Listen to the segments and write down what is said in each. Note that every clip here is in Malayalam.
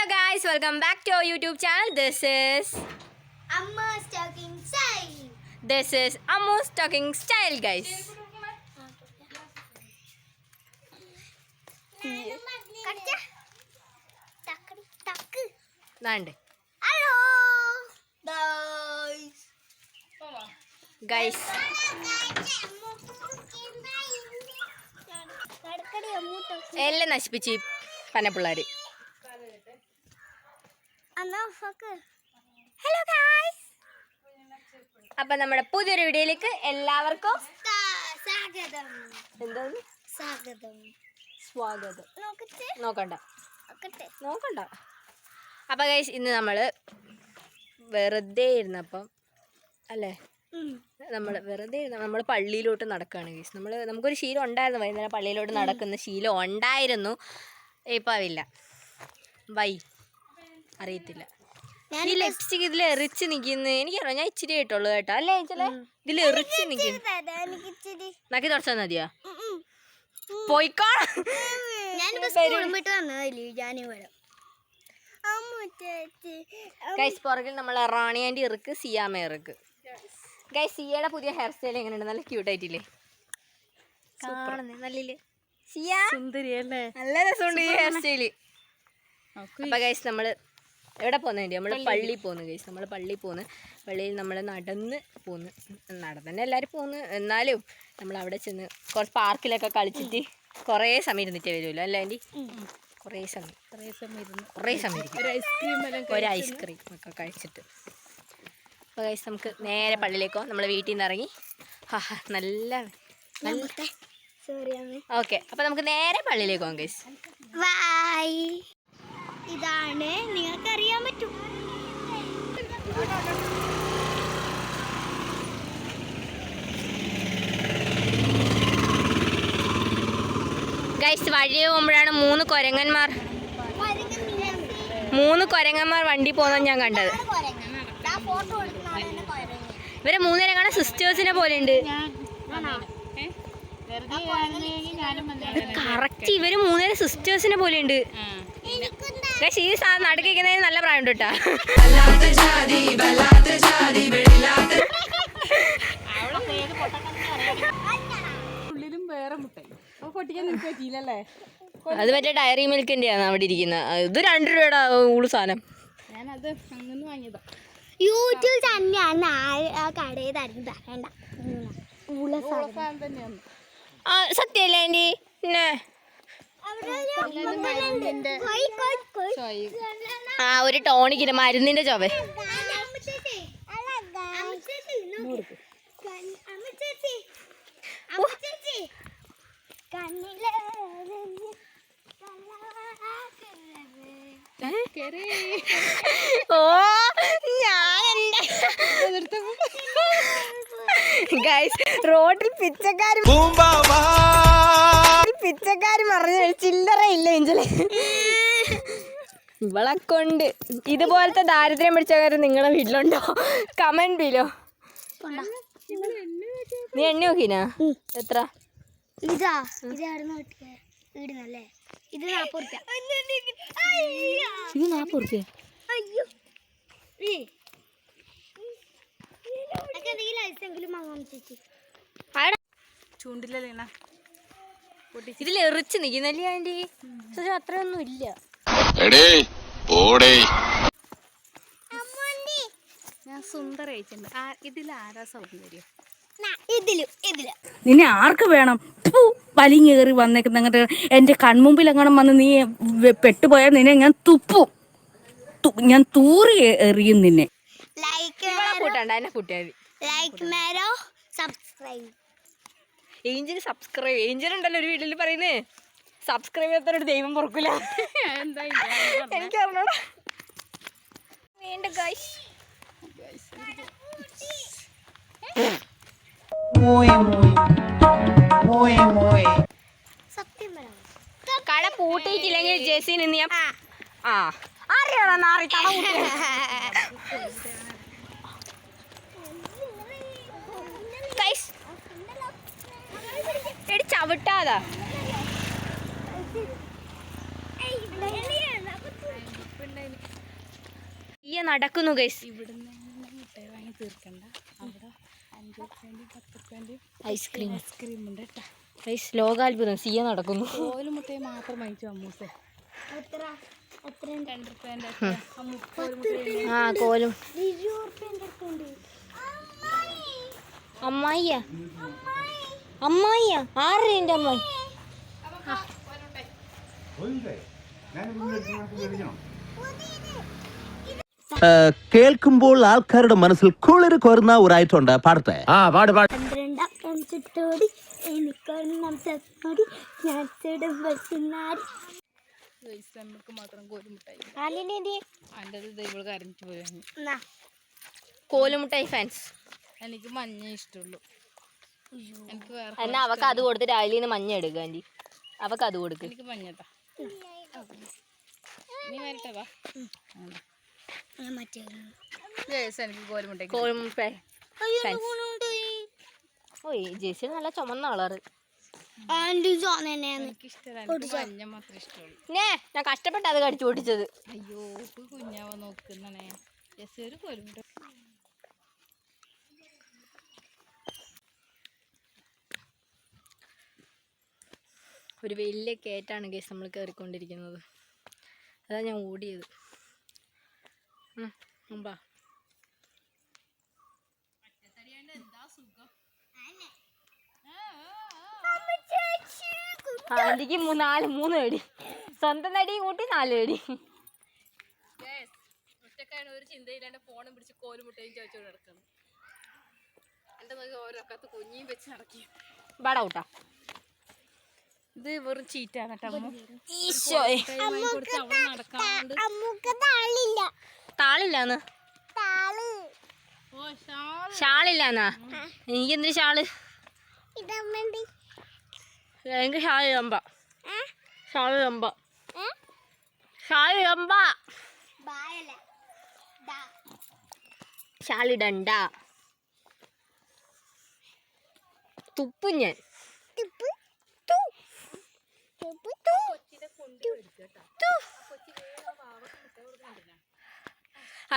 Hello guys welcome back to YouTube channel this is Amma's talking side. This is Ammu's talking style guys. Guys. Guys. എല്ലാം നശിപ്പിച്ച് പനപ്പിള്ളേർ അന്നാ. ഹലോ ഗായ്സ് അപ്പൊ നമ്മുടെ പുതിയൊരു വീഡിയോയിലേക്ക് എല്ലാവർക്കും സ്വാഗതം. എന്താണ്? സ്വാഗതം. സ്വാഗതം. നോക്കണ്ട. നോക്കണ്ട. അപ്പൊ ഗൈസ് ഇന്ന് നമ്മൾ വെറുതെ ഇരുന്നപ്പം അല്ലേ? നമ്മൾ വെറുതെ ഇരുന്ന നമ്മൾ പള്ളിയിലോട്ട് നടക്കുകയാണ് ഗൈസ് നമ്മൾ നമുക്കൊരു ശീലം ഉണ്ടായിരുന്നു വൈകുന്നേരം പള്ളിയിലോട്ട് നടക്കുന്ന ശീലം ഉണ്ടായിരുന്നു. ഇപ്പം അതില്ല. വൈ അറിയത്തില്ല. ഞാൻ ഈ ലിപ്സ്റ്റിക് ഇതിൽ എറിച്ച് നിൽക്കുന്നു എനിക്കറിയാം ഞാൻ ഇച്ചിരി ആയിട്ടുള്ളൂ കേട്ടോ. അല്ലേ ചില ഇതിൽ എറിച്ച് നിൽക്കുന്നു നക്കി. തുടച്ചാൽ മതിയോ. പോയിക്കോ. ഗൈസ് പുറകിൽ നമ്മൾ റാണി ആന്റി ഇറുക്ക് സിയാമ ഇറുക്ക്. ഗൈസ് സിയയുടെ പുതിയ ഹെയർ സ്റ്റൈൽ എങ്ങനെയുണ്ട്? നല്ല ക്യൂട്ട് ആയിട്ടില്ലേ? കാണുന്നേ നല്ലില്ലേ സിയ? നല്ല രസമുണ്ട് ഈ ഹെയർ സ്റ്റൈൽ അപ്പൊ ഗൈസ് നമ്മൾ എവിടെ പോകുന്നതിന്റെ നമ്മൾ പള്ളി പോകുന്നു കേസ് നമ്മൾ പള്ളി പോകുന്നു പള്ളിയിൽ നമ്മൾ നടന്ന് പോകുന്നു നടന്നെ എല്ലാവരും പോകുന്നു എന്നാലും നമ്മൾ അവിടെ ചെന്ന് കുറച്ച് പാർക്കിലൊക്കെ കളിച്ചിട്ട് കുറേ സമയം ഇരുന്നിട്ടേ വരുമല്ലോ അല്ലേ ആന്റി? കുറേ സമയം. കുറേ സമയം ഇരുന്ന് കുറേ സമയം ഇരിക്കും. ഒരു ഐസ്ക്രീം എല്ലാം ഒരു ഐസ്ക്രീം ഒക്കെ കഴിച്ചിട്ട്. അപ്പോൾ കേസ് നമുക്ക് നേരെ പള്ളിയിലേക്കോ? നമ്മൾ വീട്ടിൽ നിന്ന് ഇറങ്ങി നല്ല നല്ല ഓക്കെ അപ്പോൾ നമുക്ക് നേരെ പള്ളിയിലേക്ക് പോകാം ഗൈസ് ബൈ ഇതാണ്. നിങ്ങൾക്ക് അറിയാൻ പറ്റും. ഗൈസ് വഴി പോകുമ്പോഴാണ് മൂന്ന് കൊരങ്ങന്മാർ. മൂന്ന് കൊരങ്ങന്മാർ വണ്ടി പോകുന്നത് ഞാൻ കണ്ടത്. ഇവരെ മൂന്നേരം കാണാൻ സിസ്റ്റേഴ്സിനെ പോലെ ഉണ്ട്. കറക്റ്റ് ഇവർ മൂന്നേരം സിസ്റ്റേഴ്സിനെ പോലെ ഉണ്ട്. ഗൈസ് ഈ സാധനം നടുക്കിക്കുന്നതിന് നല്ല പ്രായം കേട്ടാ. ഉള്ളിലും വേറെ മുട്ടായി. അപ്പോൾ പൊട്ടിക്കാൻ നിനക്ക് പറ്റിയില്ലല്ലേ അത് മറ്റേ ഡയറി മിൽക്കിന്റെ ആണ് അവിടെ ഇരിക്കുന്നത് ഇത് രണ്ട് രൂപയുടെ ഊൾ സാധനം. ഞാനത് അങ്ങനെ വാങ്ങിയതാ. യൂട്യൂബ് തന്നെയാണ് ആ- ആ കടയിൽ തരുന്നത്. വേണ്ട. ഉള്ള സാധനം. സാധനം തന്നെയാണ് ആ സത്യല്ലേ ആന്റി? പിന്നെ ആ ഒരു ടോണിക്കിന് മരുന്നിന്റെ ചൊവ ഓ. ഞാൻ ഗൈസ് റോഡിൽ പിച്ചക്കാര് പിച്ചക്കാര് പറഞ്ഞു ചില്ലറ ഇല്ല എഞ്ചലെ ഇവളെ കൊണ്ട്. ഇതുപോലത്തെ ദാരിദ്ര്യം പിടിച്ചവര് നിങ്ങളെ വീട്ടിലുണ്ടോ? കമന്റ് ബിലോ നീ എണ്ണി നോക്കിനാ? എത്ര? ഇതാ ഇതായിരുന്നു കിട്ടിയ. വീടുന്നല്ലേ ഇത് നാപ്പത് റുപ്യ. ഇത് നാപ്പത് റുപ്യ. അയ്യോ. ഏ. ഇതിൽ എറിച്ച് നിൽക്കുന്നല്ലേ ആന്റി പക്ഷെ അത്രയൊന്നും ഇല്ല. എടേ പോടേ. ഞാൻ സുന്ദര അയച്ചിട്ടുണ്ട് ആ ഇതിൽ ആരാ സൗന്ദര്യം ഇതിലും ഇതിലും. നിന്നെ ആർക്ക് വേണം? വലിങ്ങേറി വലിഞ്ഞേറി വന്നേക്കുന്ന അങ്ങോട്ട് എന്റെ കൺമുമ്പിൽ എങ്ങനെ വന്ന് നീ പെട്ടുപോയാൽ നിന്നെ ഞാൻ തുപ്പും. ഞാൻ തൂറി എറിയും നിന്നെ. ലൈക്ക് കൂട്ടണ്ട എന്നെ കൂട്ടിയാൽ മതി. ലൈക്ക് മേരോ? സബ്സ്ക്രൈബ് ഏഞ്ചൽ സബ്സ്ക്രൈബ് ഏഞ്ചൽ ഉണ്ടല്ലോ ഒരു വീട്ടിൽ പറയുന്നേ. സബ്സ്ക്രൈബ് ചെയ്യാത്തൊരു ദൈവം പുറക്കില്ല എനിക്ക് അറിഞ്ഞൂടാ. വീണ്ടും ഗൈസ് സത്യം പറ. കട പൂട്ടിയിട്ടില്ലെങ്കിൽ ജെസിൻ ഇന്ന് ഞാൻ ആ. അറിയണം നാറി കട പൂട്ടി ഗൈസ് എടി ചവിട്ടാതാ. അപ്പൊ സിയ നടക്കുന്നു ഗൈസ് ഇവിടുന്ന് മുട്ട വാങ്ങി തീർക്കണ്ട അവിടെ ഐസ്ക്രീം. ഐസ്ക്രീം ഉണ്ട് കേട്ടോ ഗൈസ് ലോകാത്ഭുതം സിയ നടക്കുന്നു. ഓൽ മുട്ടയെ മാത്രം വാങ്ങിച്ചു അമ്മൂസേ ആ കോലും അമ്മായിയ അമ്മായിയ ആരുടെ എന്റെ അമ്മായി? കേൾക്കുമ്പോൾ ആൾക്കാരുടെ മനസ്സിൽ കുളിര് കോരുന്ന ഒരു ഐറ്റമുണ്ട് പാടത്തെ പന്ത്രണ്ടാം പാട് എനിക്കൊരെണ്ണം ചത്തോടി ഞാൻ ചെടും വെച്ചുനാടി നമുക്ക് മാത്രം എന്റെ പോയി കോലുമുട്ടായി ഫാൻസ് എനിക്ക് മഞ്ഞ ഇഷ്ടമുള്ളൂ. എനിക്ക് വേറെ എന്നാ അവക്ക് അത് കൊടുത്ത് രാവിലെ നിന്ന് മഞ്ഞ എടുക്കുക ആന്റി. അവക്ക് അത് കൊടുക്ക്. എനിക്ക് മഞ്ഞട്ടാ. നീ വരട്ടെ വാ. മറ്റേ ജേസ് എനിക്ക് കോലുമുട്ട കോലുമുട്ടായി ഓ ജെസ്സി നല്ല ചുമന്ന കളറ്. ഞാൻ കഷ്ടപ്പെട്ട് അത് കടിച്ചു പൊട്ടിച്ചത്. അയ്യോ കുഞ്ഞാവ നോക്കുന്നേ ജെസ് ഒരു കോലുമുട്ട ഒരു വലിയ കയറ്റാണ് കേസ് നമ്മൾ കയറിക്കൊണ്ടിരിക്കുന്നത് അതാ ഞാൻ ഓടിയത്. മുമ്പാ. ആന്റിക്ക് നാല് മൂന്ന് പേടി സ്വന്തം നടി കൂട്ടി നാല് പേടി ഒറ്റക്കാണ് ഒരു ചിന്തയില്ലാണ്ട് ഫോണും പിടിച്ച് കോലുമുട്ടയും ചോദിച്ചോണ്ട് നടക്കുന്നു എന്റെ നോക്കി ഓരോക്കത്ത് കുഞ്ഞിയും വെച്ച് നടക്കി ബാട ഇത് വെറും ചീറ്റാണ് താളില്ലാന്ന്? താൾ. ഓ ഷാൾ ഷാളില്ലാന്നാ? എനിക്കെന്തൊരു ഷാൾ? ഇടാൻ വേണ്ടി എനിക്ക് ഷാൾ ഇളമ്പ ഷാൾ ഇളമ്പ? ഷാൾ ഇളമ്പ ഷാളിടണ്ട തുപ്പ് ഞാൻ. തുപ്പ്?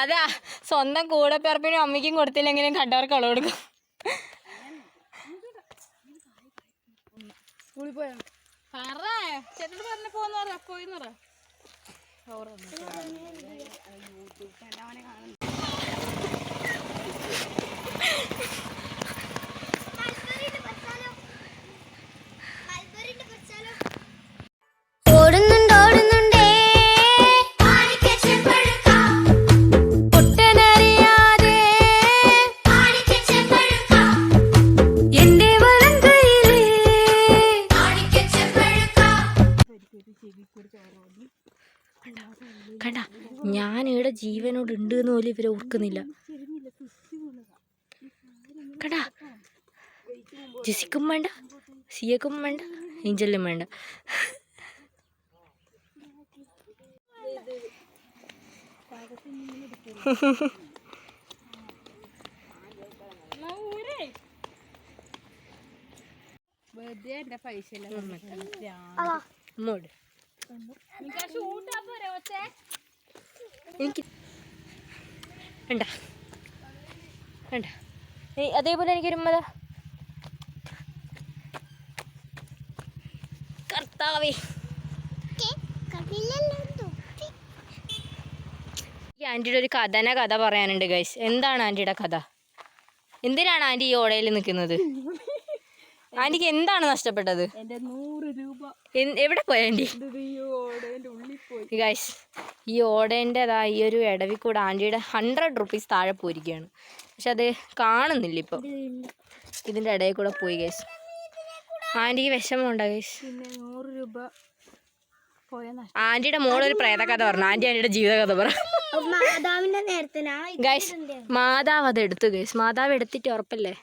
അതാ സ്വന്തം കൂടെ പിറപ്പിനും അമ്മയ്ക്കും കൊടുത്തില്ലെങ്കിലും കണ്ടവർക്ക് അവൾ കൊടുക്കും. സ്കൂളിൽ പോയോ? എന്ന് പോലും ഇവരെ ഓർക്കുന്നില്ല കടാ. ജെസിക്കും വേണ്ട സിയക്കും വേണ്ട ഏഞ്ചലിനും വേണ്ട. വെറുതെ പൈസ എനിക്ക് വേണ്ട വേണ്ട അതേപോലെ എനിക്കൊരു വരുമ്പോ കർത്താവേ. ഈ ആന്റിയുടെ ഒരു കഥന കഥ പറയാനുണ്ട് ഗൈസ് എന്താണ് ആന്റിയുടെ കഥ? എന്തിനാണ് ആന്റി ഈ ഓടയിൽ നിൽക്കുന്നത്? ആന്റിക്ക് എന്താണ് നഷ്ടപ്പെട്ടത്? നൂറ് രൂപ. എവിടെ പോയ ആന്റി ഓടേന്റെ ഉള്ളിൽ പോയി. ഗൈസ് ഈ ഓടേന്റെതാ ഈ ഒരു ഇടവിൽ കൂടെ ആന്റിയുടെ ഹൺഡ്രഡ് റുപ്പീസ് താഴെ പോയിരിക്കുകയാണ് പക്ഷെ അത് കാണുന്നില്ല ഇപ്പോൾ ഇതിന്റെ ഇടയിൽ കൂടെ പോയി ഗൈസ് ആന്റിക്ക് വിഷമമുണ്ടോ ഗൈസ് നൂറ് രൂപ പോയ നഷ്ടം. ആന്റിയുടെ മോളൊരു പ്രേതകഥ പറഞ്ഞു. ആന്റി ആന്റിയുടെ ജീവിതകഥ പറ. മാതാവിന്റെ നേരത്തെ. ഞാൻ ഗൈസ് മാതാവ് അത് എടുത്തു ഗൈസ് മാതാവ് എടുത്തിട്ട് ഉറപ്പല്ലേ?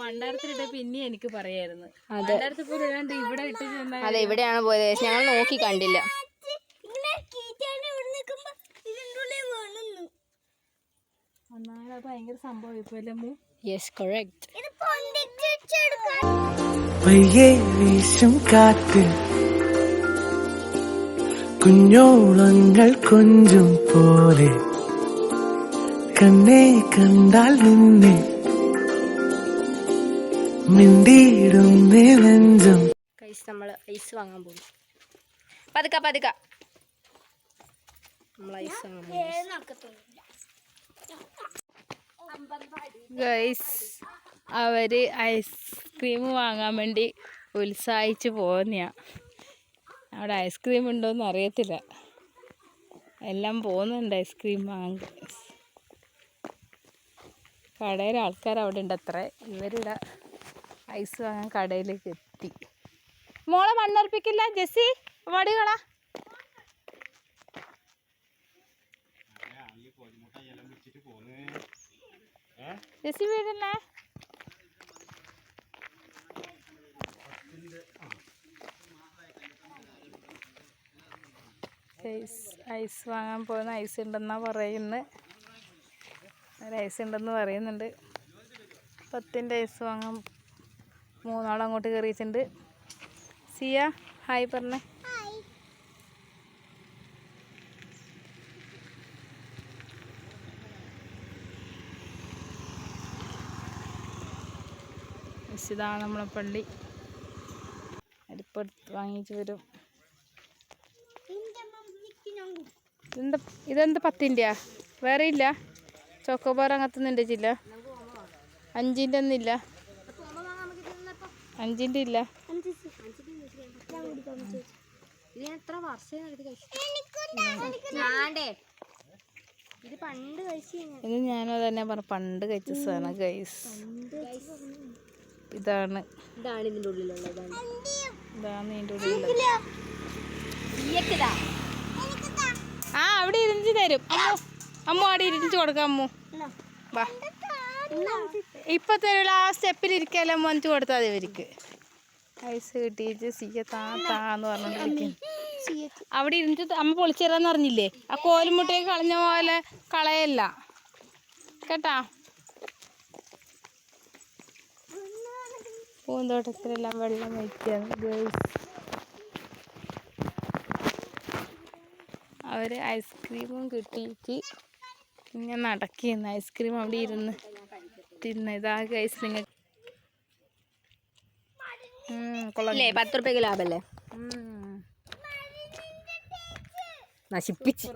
വണ്ടാരത്തിലിട്ട പിന്നെ എനിക്ക് പറയായിരുന്നു. അതെ. വണ്ടാരത്തിൽ പോലും ഇടാണ്ട് ഇവിടെ ഇട്ട് ചെന്നാൽ അതെ ഇവിടെയാണ് പോയത്? ഞങ്ങൾ നോക്കി കണ്ടില്ല. ഭയങ്കര സംഭവം ഇപ്പൊ യെസ് കൊറക്റ്റ് ഇത് പൊന്തിച്ച് വെച്ചെടുക്കാൻ. പയ്യെ വീശും കാറ്റ്. കുഞ്ഞോളങ്ങൾ കൊഞ്ചും പോലെ. കണ്ണേ കണ്ടാൽ നിന്നെ ഗൈസ് നമ്മൾ ഐസ് വാങ്ങാൻ പോകുന്നു പതുക്ക പതുക്ക. നമ്മൾ ഐസ് ഗൈസ് അവർ ഐസ്ക്രീം വാങ്ങാൻ വേണ്ടി ഉത്സാഹിച്ച് പോകുന്നയാ അവിടെ ഐസ്ക്രീം ഉണ്ടോന്ന് അറിയത്തില്ല. എല്ലാം പോകുന്നുണ്ട് ഐസ്ക്രീം വാങ്ങാൻ. കടയിലെ ആൾക്കാർ അവിടെ ഉണ്ട് അത്ര ഇവരിവിടെ ഐസ് വാങ്ങാൻ കടയിലേക്ക് എത്തി. മോളെ മണ്ണർപ്പിക്കില്ല ജെസ്സി വടികളാ. ജെസ്സി വീടല്ലേ? ഐസ് ഐസ് വാങ്ങാൻ പോകുന്ന ഐസ് ഉണ്ടെന്നാ പറയുന്നത് ഒരു ഐസ് ഉണ്ടെന്ന് പറയുന്നുണ്ട്. പത്തിന്റെ ഐസ് വാങ്ങാൻ മൂന്നാളും അങ്ങോട്ട് കയറിയിട്ടുണ്ട് സിയ ഹായ് പറഞ്ഞേ. ഇതാണ് നമ്മളെ പള്ളി. അരിപ്പടുത്ത് വാങ്ങിച്ചു വരും. ഇതെന്താ ഇതെന്താ പത്തിന്റെയാ വേറെ ഇല്ല. ചോക്കോബാർ അങ്ങനത്തെ ഒന്നും ഇല്ല അഞ്ചിന്റെ ഒന്നും ഇല്ല. അഞ്ചിന്റെ ഇല്ല എത്ര വർഷം ഇത് പണ്ട് ഇത് ഞാനും തന്നെ പറ പണ്ട് കഴിച്ച സാധനം ഗൈസ് ഇതാണ്. ഇതാണ് ഇതിന്റെ ഉള്ളിലുള്ളത് ഇതാണ്. ഇതിന്റെ ഇതിന്റെ ഉള്ളിലുള്ളത് ഈയക്കിതാ ആ അവിടെ ഇരുന്ന് തരും. അമ്മു അമ്മു അവിടെ ഇരുന്ന് കൊടുക്കാം അമ്മു. വാ. ഇപ്പൊ തരുള്ള ആ സ്റ്റെപ്പിൽ ഇരിക്കാല്ലോ വന്നിട്ട് കൊടുത്താൽ മതി ഇവർക്ക്. ഐസ് കിട്ടിയിട്ട് സിയ താ താന്ന് പറഞ്ഞോണ്ടിരിക്കും അവിടെ ഇരുന്നിട്ട് അമ്മ പൊളിച്ചേരാന്ന് പറഞ്ഞില്ലേ? ആ കോലുമുട്ടയൊക്കെ കളഞ്ഞ പോലെ കളയല്ല. കേട്ടാ? പൂന്തോട്ടത്തിലെല്ലാം വെള്ളം വയ്ക്കാണ് ഗേൾസ് അവർ ഐസ്ക്രീമും കിട്ടിയിട്ട് ഇങ്ങനെ നടക്കുന്നു. ഐസ്ക്രീം അവിടെ ഇരുന്ന്. തിന്ന് ഇതാ ഗൈസ് നിങ്ങൾ കൊള്ളാം പത്ത് റുപ്യക്ക് ലാഭല്ലേ. നശിപ്പിച്ച്.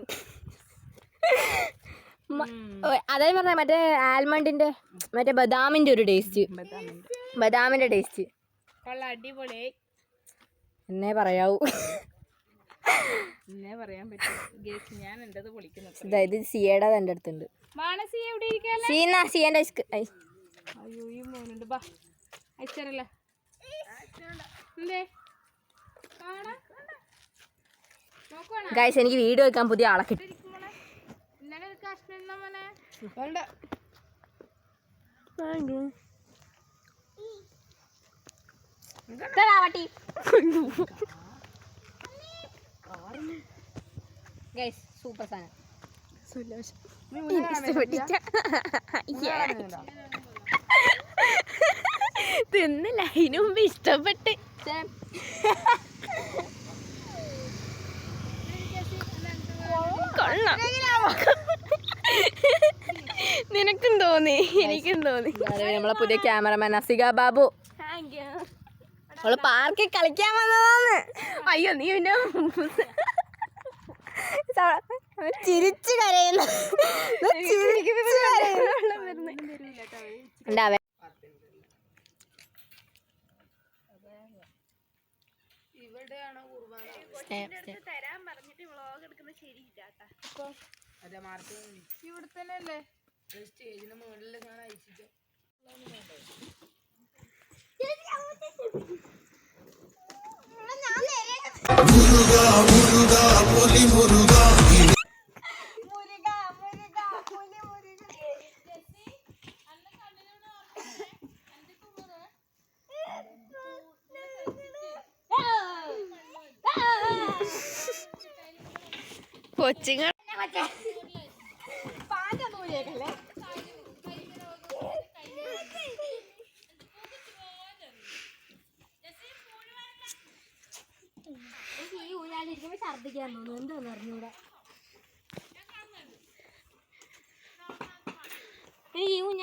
അതായത് പറഞ്ഞ മറ്റേ ആൽമണ്ടിന്റെ മറ്റേ ബദാമിന്റെ ഒരു ടേസ്റ്റ്. ബദാമിന്റെ. ടേസ്റ്റ്. അടിപൊളി. എന്നേ പറയാവൂ. എന്നേ പറയാൻ പറ്റും. ഞാൻ എന്റെത് പൊളിക്കുന്നു അതായത് സിയേടെ എന്റെ അടുത്തുണ്ട്. മാനസി എവിടെ ഇരിക്കാല്ലേ? സീന സിയന്റെ ഐസ് അയ്യോ ഈ മോനുണ്ട്. ബാ അയച്ചരല്ലേ? എന്തേ? കാണാ? നോക്കുവാണോ? ഗൈസ് എനിക്ക് വീഡിയോ വെക്കാൻ പുതിയ ആളെ കിട്ടി. ഇന്നലെ ഒരു കഷ്ണം ഗൈസ് സൂപ്പർ സാധനം. തിന്നില്ല അതിനു മുമ്പ് ഇഷ്ടപ്പെട്ട്. കൊള്ളാം. നിനക്കും തോന്നി എനിക്കും തോന്നി. നമ്മളെ പുതിയ ക്യാമറമാൻ അസിക ബാബു. അവൾ പാർക്കിൽ കളിക്കാൻ വന്നതാണ് അയ്യോ നീ പിന്നെ ചിരിച്ചു കരയുന്നു. ചിരിച്ചു കരയുന്നു. ഉണ്ടാവേ ഇവിടെ തന്നെ അല്ലേ കൊച്ചുങ്ങൾ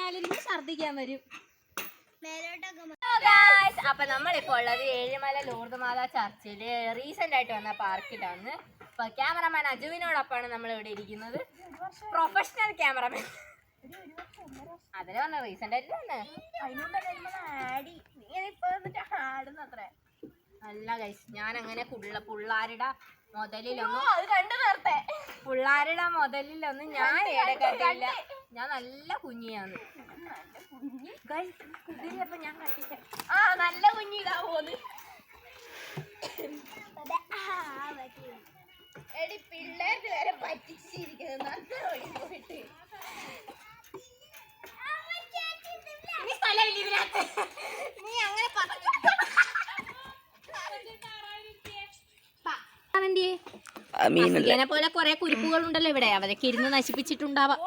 ഈ ഊഞ്ഞാലിൽ ഛർദ്ദിക്കാൻ വരും. അപ്പൊ നമ്മളിപ്പോ ഉള്ളത് ഏഴുമല ലൂർദ് മാതാ ചർച്ചിൽ റീസെന്റ് ആയിട്ട് വന്ന പാർക്കിലാണ്. അപ്പൊ ക്യാമറമാൻ അജുവിനോടൊപ്പമാണ് നമ്മൾ ഇവിടെ ഇരിക്കുന്നത്. പ്രൊഫഷണൽ ക്യാമറമാൻ അതിന് വന്ന റീസെന്റ് ആയിട്ട് വന്ന്. അല്ല ഗൈസ് ഞാൻ അങ്ങനെ പുള്ള പുള്ളാരുടെ മുതലിലൊന്നും പുള്ളാരുടെ മുതലിലൊന്നും ഞാൻ ഏടക്കട്ടില്ല ഞാൻ നല്ല കുഞ്ഞിയാണ്. ഇതിലപ്പോ ഞാൻ കണ്ടിട്ട് ആ നല്ല കുഞ്ഞിതാ പോന്ന് എടി പിള്ളേർക്ക് വരെ പറ്റിച്ചിരിക്കുന്നത് നല്ല വഴി പോയിട്ട്. നീ സ്ഥലമില്ല ഇതിനകത്ത്. നീ അങ്ങനെ പറഞ്ഞു പോലെ കുറെ കുരുപ്പുകൾ ഉണ്ടല്ലോ ഇവിടെ. അവരൊക്കെ ഇരുന്ന് നശിപ്പിച്ചിട്ടുണ്ടാവാം.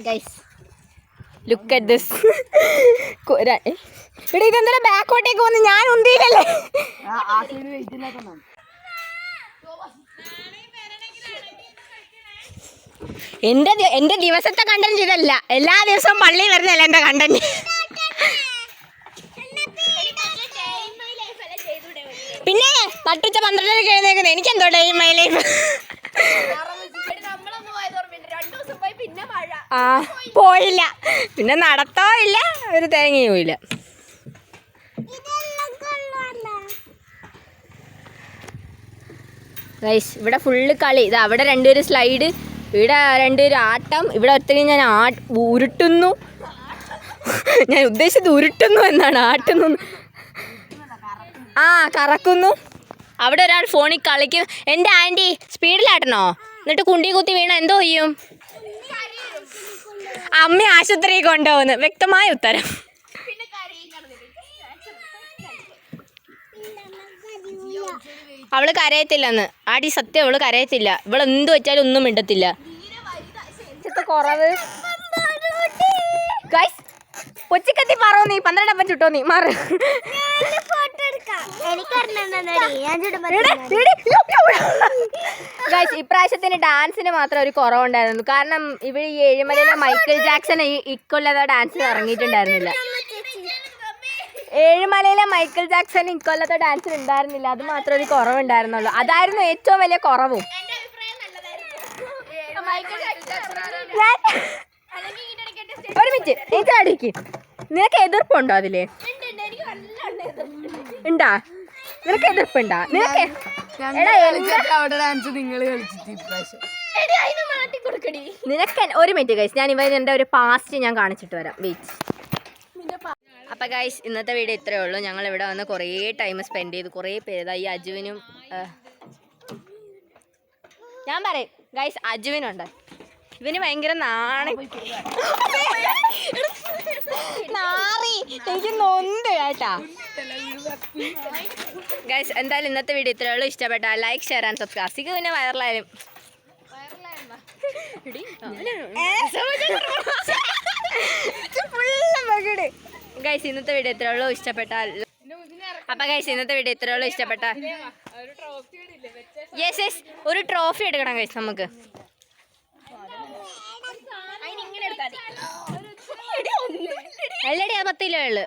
ഗൈസ് ലുക്ക് അറ്റ് ദിസ് ഇവിടെ ഇതെന്താ ബാക്കോട്ടേക്ക് വന്ന് ഞാൻ ഉന്തിയില്ലല്ലേ? എന്റെ എന്റെ ദിവസത്തെ കണ്ടന്റ് ഇതല്ല. എല്ലാ ദിവസവും പള്ളി വരുന്നല്ല എന്റെ കണ്ടന്റ് പിന്നെ പട്ടുച്ച പന്ത്രണ്ടര എഴുന്നേക്കുന്നത് എനിക്ക് എന്തോ ഡേ മൈ ലൈഫ് ആ പോയില്ല. പിന്നെ നടത്തോ ഇല്ല ഒരു തേങ്ങയും ഇല്ല. ഗൈസ് ഇവിടെ ഫുള്ള് കളി. ഇത് അവിടെ രണ്ടുപേരും സ്ലൈഡ് ഇവിടെ രണ്ടുപേരും ആട്ടം ഇവിടെ ഒത്തിരി ഞാൻ ആ ഉരുട്ടുന്നു. ഞാൻ ഉദ്ദേശിച്ചത് ഉരുട്ടുന്നു എന്നാണ് ആട്ടുന്നു. ആ കറക്കുന്നു. അവിടെ ഒരാൾ ഫോണിൽ കളിക്കും. എന്റെ ആന്റി സ്പീഡിലാട്ടണോ എന്നിട്ട് കുണ്ടി കുത്തി വീണ എന്തോ ചെയ്യും? അമ്മ ആശുപത്രിയിൽ കൊണ്ടുപോകുന്നു. വ്യക്തമായ ഉത്തരം. അവൾ കരയത്തില്ലെന്ന്. ആടി സത്യം അവൾ കരയത്തില്ല. ഇവൾ എന്ത് വെച്ചാലും ഒന്നും മിണ്ടത്തില്ല. കുറവ്. ഗൈസ് കൊച്ചിക്കത്തി പറോ നീ? പന്ത്രണ്ടപ്പം ചുട്ടോ നീ? മാറ്. ഇപ്രാവശ്യത്തിന് ഡാൻസിന് മാത്രം ഒരു കുറവുണ്ടായിരുന്നു. കാരണം ഇവർ ഈ ഏഴുമലയിലെ മൈക്കിൾ ജാക്സൺ ഈ ഇക്കൊല്ലത്തെ ഡാൻസിന് ഇറങ്ങിയിട്ടുണ്ടായിരുന്നില്ല. ഏഴുമലയിലെ മൈക്കിൾ ജാക്സൺ ഇക്കൊല്ലത്തെ ഡാൻസിൽ ഉണ്ടായിരുന്നില്ല. അത് മാത്രം ഒരു കുറവുണ്ടായിരുന്നുള്ളൂ. അതായിരുന്നു ഏറ്റവും വലിയ കുറവും. ഞാൻ- ഒരു മിനിറ്റ് എനിക്ക് അടിക്ക്. നിനക്ക് എതിർപ്പുണ്ടോ അതിൽ? ഉണ്ടാ. നിനക്ക് എതിർപ്പുണ്ടാ? നിനക്ക് എന്റെ- നിനക്ക് ഒരു മിനിറ്റ് ഗൈസ് ഞാൻ ഇവ എന്റെ ഒരു പാസ്റ്റ് ഞാൻ കാണിച്ചിട്ട് വരാം. വെയിറ്റ് അപ്പം ഗൈസ് ഇന്നത്തെ വീഡിയോ ഇത്രയേ ഉള്ളൂ. ഞങ്ങൾ ഇവിടെ വന്ന് കുറേ ടൈം സ്പെൻഡ് ചെയ്തു. കുറേ പേര്. ഈ അജുവിനും ഞാൻ പറയും ഗൈസ് അജുവിനുണ്ട്. ഇവന് ഭയങ്കര നാണ. നാറി. എനിക്ക് നൊന്ത് കേട്ടാ. ഗൈസ് എന്തായാലും ഇന്നത്തെ വീഡിയോ ഇത്രയേ ഉള്ളൂ ഇഷ്ടപ്പെട്ട ലൈക്ക് ഷെയർ ആൻഡ് സബ്സ്ക്രൈബ് സിക്ക് പിന്നെ വൈറലായാലും ഗൈസ് ഇന്നത്തെ വീഡിയോ ഇത്രയേ ഉള്ളൂ ഇഷ്ടപ്പെട്ടാൽ അപ്പൊ ഗൈസ് ഇന്നത്തെ വീഡിയോ ഇത്രയേ ഉള്ളൂ ഇഷ്ടപ്പെട്ട യെസ് യെസ് ഒരു ട്രോഫി എടുക്കണം ഗൈസ് നമുക്ക്. പത്ത് കിലോ ഉള്ളു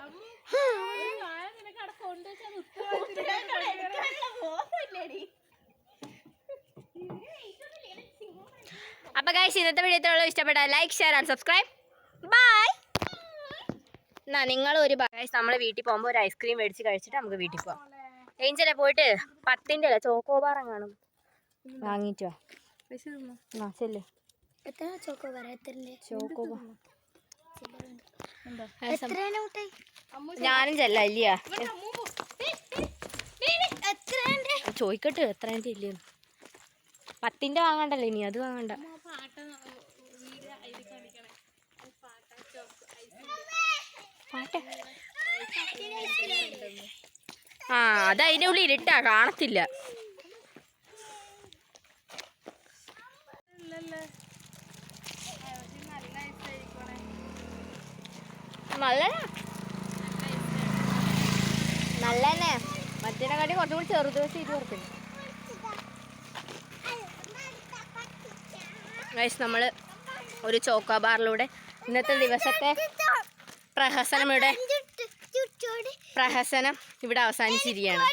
അപ്പൊ ഗൈസ് ഇന്നത്തെ വീഡിയോ ഇഷ്ടപ്പെട്ട like share and subscribe bye എന്നാ നിങ്ങൾ ഒരു ഗൈസ് നമ്മൾ വീട്ടിൽ പോകുമ്പോൾ ഒരു ഐസ്ക്രീം മേടിച്ച് കഴിച്ചിട്ട് നമുക്ക് വീട്ടിൽ പോവാം. ഏഞ്ചലെ പോയിട്ട് പത്തിന്റെ അല്ല ചോക്കോബാർ കാണും വാങ്ങിച്ചോ ആ ചെല്ലേ. ചോക്കോബാർ കുട്ടി ഞാനും ചെല്ല ഇല്ലയാ. ചോയിക്കട്ടെ എത്ര എത്രേന്റെ ഇല്ലേ പത്തിന്റെ വാങ്ങണ്ടല്ലോ ഇനി അത് വാങ്ങണ്ട. പാട്ട് ആ അത് അതിന്റെ ഉള്ളിൽ ഇരുട്ടാ കാണത്തില്ല. അതിനെക്കാട്ടി കുറച്ചും കൂടി ചെറുത് വെച്ച് ഇരുപത് റുപ്യ ഗൈസ് നമ്മൾ ഒരു ചോക്കോ ബാറിലൂടെ ഇന്നത്തെ ദിവസത്തെ പ്രഹസനം ഇവിടെ പ്രഹസനം ഇവിടെ അവസാനിച്ചിരിക്കുകയാണ്.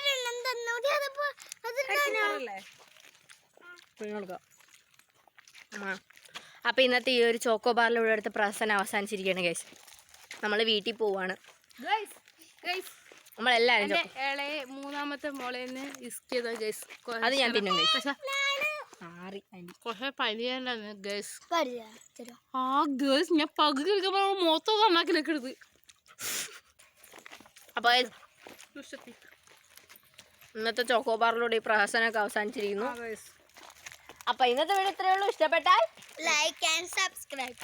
അപ്പൊ ഇന്നത്തെ ഈ ഒരു ചോക്കോ ബാറിലൂടെ അടുത്ത് പ്രഹസനം അവസാനിച്ചിരിക്കുകയാണ് ഗൈസ് നമ്മൾ വീട്ടിൽ പോവാണ്. ഗൈസ് ഗൈസ് ചോ- ഇളയ മൂന്നാമത്തെ മോളേന്ന് ഗൈസ്. അത് ഞാൻ തിന്നും ഗൈസ്. കുറേ ഗൈസ്. ആ ഗേൾസ് ഞാൻ പകുതി എടുക്കുമ്പോൾ മൊത്തം നന്നാക്കിലൊക്കെ എടുത്ത്. അപ്പോൾ ഇന്നത്തെ ചോക്കോബാറിലൂടെ ഈ പ്രഹസനമൊക്കെ അവസാനിച്ചിരിക്കുന്നു. അപ്പൊ ഇന്നത്തെ വീഡിയോ ഇത്രയേ ഉള്ളൂ. ഇഷ്ടപ്പെട്ടാൽ like and subscribe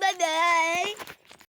bye bye